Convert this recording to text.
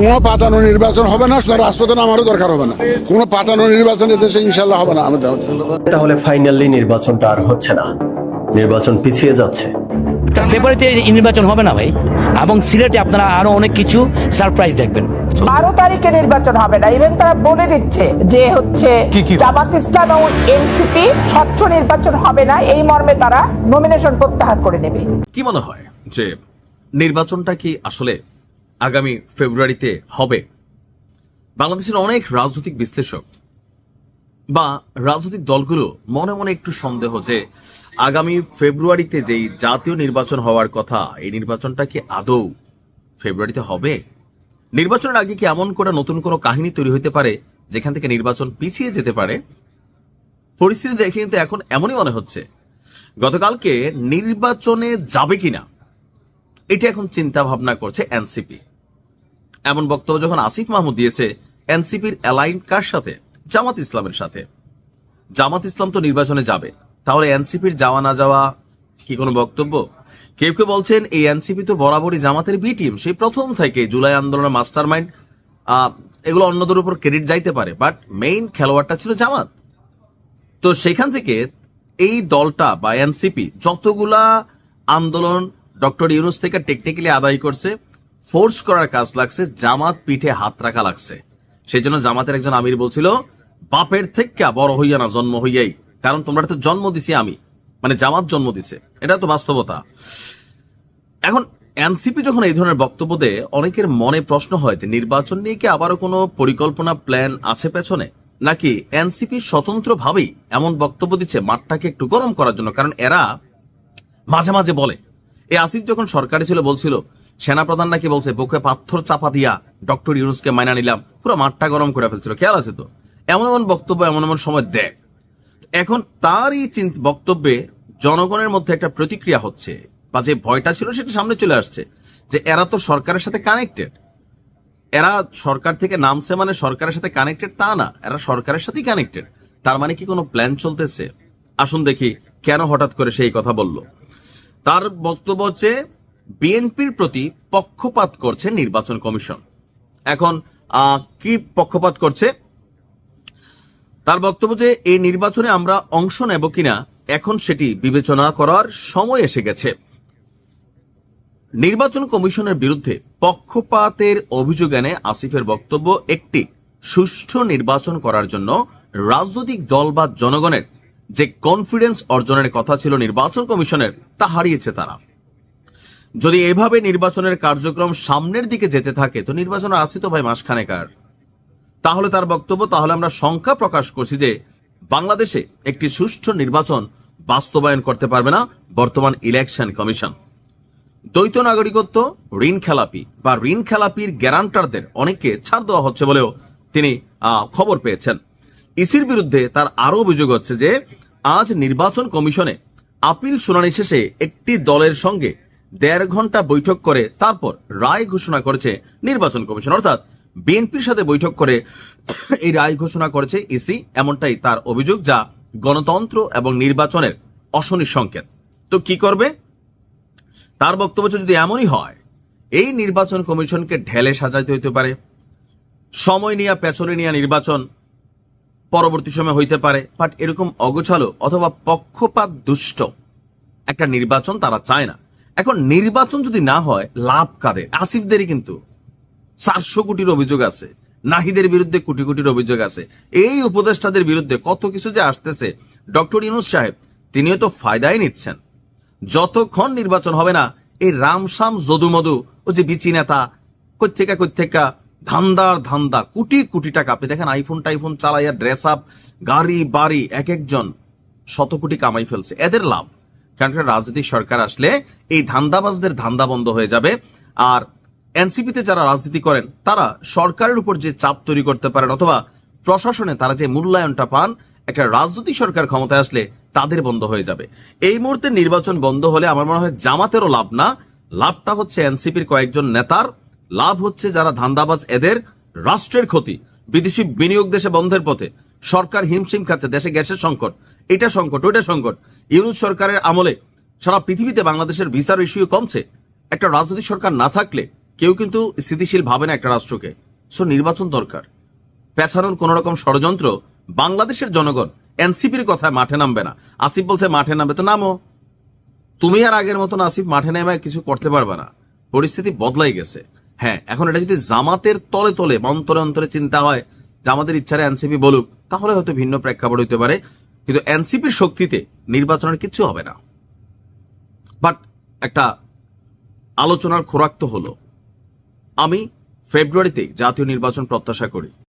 কোনো পাতানো নির্বাচন হবে না রাষ্ট্রপতি আমারও দরকার হবে না। কোনো পাতানো নির্বাচন এদেশে ইনশাল্লাহ হবে না আমাদের তাহলে ফাইনালি নির্বাচনটা আর হচ্ছে না। নির্বাচন পিছিয়ে যাচ্ছে। ফেব্রুয়ারিতে নির্বাচন হবে না ভাই এবং সিলেটে আপনারা আরও অনেক কিছু সারপ্রাইজ দেখবেন। বারো তারিখে নির্বাচন হবে না ইভেন তারা বলে দিচ্ছে যে হচ্ছে জামাত ইসলাম এবং এনসিপি স্বচ্ছ নির্বাচন হবে না এই মর্মে তারা নমিনেশন প্রত্যাহার করে নেবে। কি মনে হয় যে নির্বাচনটা কি আসলে আগামী ফেব্রুয়ারিতে হবে। বাংলাদেশের অনেক রাজনৈতিক বিশ্লেষক বা রাজনৈতিক দলগুলো মনে মনে একটু সন্দেহ যে আগামী ফেব্রুয়ারিতে যেই জাতীয় নির্বাচন হওয়ার কথা, এই নির্বাচনটা কি আদৌ ফেব্রুয়ারিতে হবে? নির্বাচনের আগে কি এমন করে নতুন কোনো কাহিনী তৈরি হতে পারে যেখান থেকে নির্বাচন পিছিয়ে যেতে পারে? পরিস্থিতি দেখে কিন্তু এখন এমনই মনে হচ্ছে। গতকালকে নির্বাচনে যাবে কিনা, এটা এখন চিন্তা ভাবনা করছে এনসিপি। এমন বক্তব্য যখন আসিফ মাহমুদ দিয়েছে, এনসিপির অ্যালাইন কার সাথে? জামাত ইসলামের সাথে। জামাত ইসলাম তো নির্বাচনে যাবে। তাহলে এনসিপির যাওয়া না যাওয়া কি কোনো বক্তব্য? কেউ কেউ বলছেন, এই এনসিপি তো বরাবরই জামাতের বি টিম সেই প্রথম থেকে জুলাই আন্দোলনের মাস্টার মাইন্ড এগুলো অন্যদের উপর ক্রেডিট যাইতে পারে, বাট মেইন খেলোয়াড়টা ছিল জামাত। তো সেখান থেকে এই দলটা বা এনসিপি যতগুলা আন্দোলন ডক্টর ইউনুস থেকে টেকনিক্যালি আদায় করছে ফোর্স করার কাজ লাগছে, জামাত পিঠে হাত রাখা লাগছে। সেই জন্য জামাতের একজন আমির বলছিল, বাপের থেকে বড় হইয়া না, জন্ম হইয়াই। কারণ তোমরা তো জন্ম দিছি আমি মানে জামাত জন্ম দিছে। এটা তো বাস্তবতা। এখন, এনসিপি যখন এই ধরনের বক্তব্য দেয়, অনেকের মনে প্রশ্ন হয় যে, নির্বাচন নিয়ে কি আবারও কোনো পরিকল্পনা, প্ল্যান আছে পেছনে? নাকি এনসিপি স্বতন্ত্রভাবেই এমন বক্তব্য দিচ্ছে, মাঠটাকে একটু গরম করার জন্য? কারণ এরা মাঝে মাঝে বলে। এই আসিফ যখন সরকারে ছিল, বলছিল সেনাপ্রধান নাকি বলছে, বুকে পাথর চাপা দিয়া ডক্টর ইউনুসকে মাইনা নিলাম। পুরো মাঠটা গরম করে ফেলছিল। খেয়াল আছে তো? এমন এমন বক্তব্য, এমন এমন সময় দেয় এখন তার এই বক্তব্যে জনগণের মধ্যে একটা প্রতিক্রিয়া হচ্ছে বা যে ভয়টা ছিল সেটা সামনে চলে আসছে যে এরা তো সরকারের সাথে কানেক্টেড এরা সরকার থেকে নামছে মানে সরকারের সাথে কানেক্টেড তা না। এরা সরকারের সাথেই কানেক্টেড তার মানে কি কোনো প্ল্যান চলতেছে? আসুন দেখি কেন হঠাৎ করে সেই কথা বলল। তার বক্তব্য হচ্ছে বিএনপির প্রতি পক্ষপাত করছে নির্বাচন কমিশন। এখন কি পক্ষপাত করছে? তার বক্তব্য যে, এই নির্বাচনে আমরা অংশ নেব কিনা, এখন সেটি বিবেচনা করার সময় এসে গেছে। নির্বাচন কমিশনের বিরুদ্ধে পক্ষপাতের অভিযোগ এনে আসিফের বক্তব্য একটি সুষ্ঠু নির্বাচন করার জন্য রাজনৈতিক দল বা জনগণের যে কনফিডেন্স অর্জনের কথা ছিল নির্বাচন কমিশনের, তা হারিয়েছে তারা। যদি এভাবে নির্বাচনের কার্যক্রম সামনের দিকে যেতে থাকে, তো নির্বাচন আসি তো ভাই মাসখানেকার। তাহলে তার বক্তব্য, তাহলে আমরা শঙ্কা প্রকাশ করছি যে বাংলাদেশে একটি সুষ্ঠু নির্বাচন বাস্তবায়ন করতে পারবে না বর্তমান ইলেকশন কমিশন। দ্বৈত নাগরিকত্ব, ঋণ খেলাপি বা ঋণ খেলাপির গ্যারান্টারদের অনেককে ছাড় দেওয়া হচ্ছে বলেও তিনি খবর পেয়েছেন। ইসির বিরুদ্ধে তার আরও অভিযোগ হচ্ছে যে, আজ নির্বাচন কমিশনে আপিল শুনানি শেষে একটি দলের সঙ্গে দেড় ঘণ্টা বৈঠক করে তারপর রায় ঘোষণা করেছে নির্বাচন কমিশন। অর্থাৎ বিএনপির সাথে বৈঠক করে এই রায় ঘোষণা করেছে ইসি, এমনটাই তার অভিযোগ যা গণতন্ত্র এবং নির্বাচনের অশনির সংকেত। তো কি করবে? তার বক্তব্য যদি এমনই হয়, এই নির্বাচন কমিশনকে ঢেলে সাজাইতে হইতে পারে। সময় নিয়ে, পেছনে নিয়ে নির্বাচন পরবর্তী সময় হইতে পারে। বাট এরকম অগোছালো অথবা পক্ষপাত দুষ্ট একটা নির্বাচন তারা চায় না। এখন নির্বাচন যদি না হয়, লাভ কাদের? আসিফদেরই কিন্তু। চারশো কোটির অভিযোগ আছে। নাহিদের বিরুদ্ধে কোটি কোটির অভিযোগ আছে। এই উপদেষ্টাদের বিরুদ্ধে কত কিছু যে আসতেছে, ডক্টর ইনুস সাহেব, তিনিও তো ফায়দাই নিচ্ছেন। যতক্ষণ নির্বাচন হবে না, এই রামসাম যদুমধু, ও যে বিচি নেতা কোথেকা কোথেকা ধান্দার ধান্দা, কোটি কোটি টাকা, আপনি দেখেন আইফোন টাইফোন চালাইয়া ড্রেস আপ গাড়ি বাড়ি, এক একজন শত কোটি কামাই ফেলছে। এদের লাভ? কারণ রাজনৈতিক সরকার আসলে এই ধান্দাবাজদের ধান্দা বন্ধ হয়ে যাবে। আর এনসিপিতে যারা রাজনীতি করেন, তারা সরকারের উপর যে চাপ তৈরি করতে পারেন অথবা প্রশাসনে তারা যে মূল্যায়নটা পান, একটা রাজনৈতিক সরকার ক্ষমতায় আসলে তাদের বন্ধ হয়ে যাবে। এই মুহূর্তে নির্বাচন বন্ধ হলে আমার মনে হয় জামাতেরও লাভ না। লাভটা হচ্ছে এনসিপির কয়েকজন নেতার। লাভ হচ্ছে যারা ধান্দাবাজ এদের রাষ্ট্রের ক্ষতি। বিদেশি বিনিয়োগ দেশে বন্ধের পথে। সরকার হিমশিম খাচ্ছে, দেশে গ্যাসের সংকট। এটা সংকট, ওইটা সংকট। ইউনুস সরকারের আমলে সারা পৃথিবীতে বাংলাদেশের ভিসার ইস্যু কমছে। একটা রাজনৈতিক সরকার না থাকলে কেউ কিন্তু স্থিতিশীল ভাবে না একটা রাষ্ট্রকে। সো নির্বাচন দরকার। পেছানোর কোন রকম ষড়যন্ত্র বাংলাদেশের জনগণ এনসিপির কথায় মাঠে নামবে না। আসিফ বলছে, মাঠে নামবে তো নামো। তুমি আর আগের মতন আসিফ মাঠে নেমে কিছু করতে পারবে না। পরিস্থিতি বদলাই গেছে। হ্যাঁ এখন এটা যদি জামাতের তলে তলে অন্তরে অন্তরে চিন্তা হয় জামাতের ইচ্ছারে এনসিপি বলুক, তাহলে হয়তো ভিন্ন প্রেক্ষাপট হইতে পারে। কিন্তু এনসিপির শক্তিতে নির্বাচনের কিছু হবে না। বাট একটা আলোচনার খোরাক তো হলো। আমি ফেব্রুয়ারিতে জাতীয় নির্বাচন প্রত্যাশা করি।